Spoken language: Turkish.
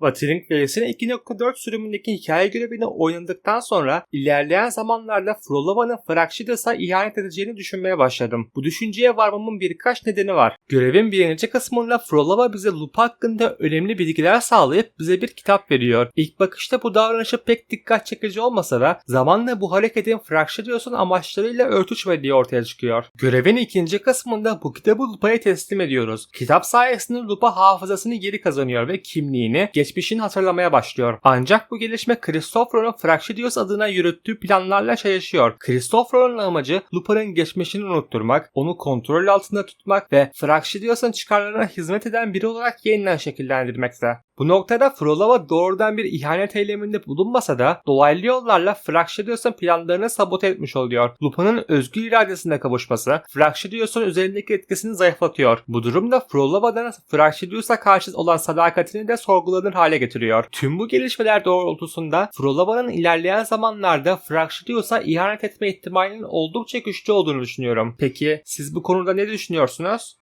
Watering Veres'in 2.4 sürümündeki hikaye görevini oynadıktan sonra ilerleyen zamanlarda Frolova'nın Fraxidas'a ihanet edeceğini düşünmeye başladım. Bu düşünceye varmamın birkaç nedeni var. Görevin birinci kısmında Frolova bize Lupa hakkında önemli bilgiler sağlayıp bize bir kitap veriyor. İlk bakışta bu davranışı pek dikkat çekici olmasa da zamanla bu hareketin Fraxidas'ın amaçlarıyla örtüşmediği ortaya çıkıyor. Görevin ikinci kısmında bu kitabı Lupa'ya teslim ediyoruz. Kitap sayesinde Lupa hafızasını geri kazanıyor ve kimliğini, geçmişini hatırlamaya başlıyor. Ancak bu gelişme Christopher'ın Fraxidios adına yürüttüğü planlarla çelişiyor. Christopher'ın amacı Lupa'nın geçmişini unutturmak, onu kontrol altında tutmak ve Fraxidios'un çıkarlarına hizmet eden biri olarak yeniden şekillendirmekte. Bu noktada Frolova doğrudan bir ihanet eyleminde bulunmasa da dolaylı yollarla Fraxidios'un planlarını sabote etmiş oluyor. Lupa'nın özgür iradesine kavuşması Fraxidios'un üzerindeki etkisini zayıflatıyor. Bu durum da Frolova'dan Fraxidos'a karşı olan sadakatini de sorgulanır hale getiriyor. Tüm bu gelişmeler doğrultusunda Frolova'nın ilerleyen zamanlarda Fraxidos'a ihanet etme ihtimalinin oldukça güçlü olduğunu düşünüyorum. Peki siz bu konuda ne düşünüyorsunuz?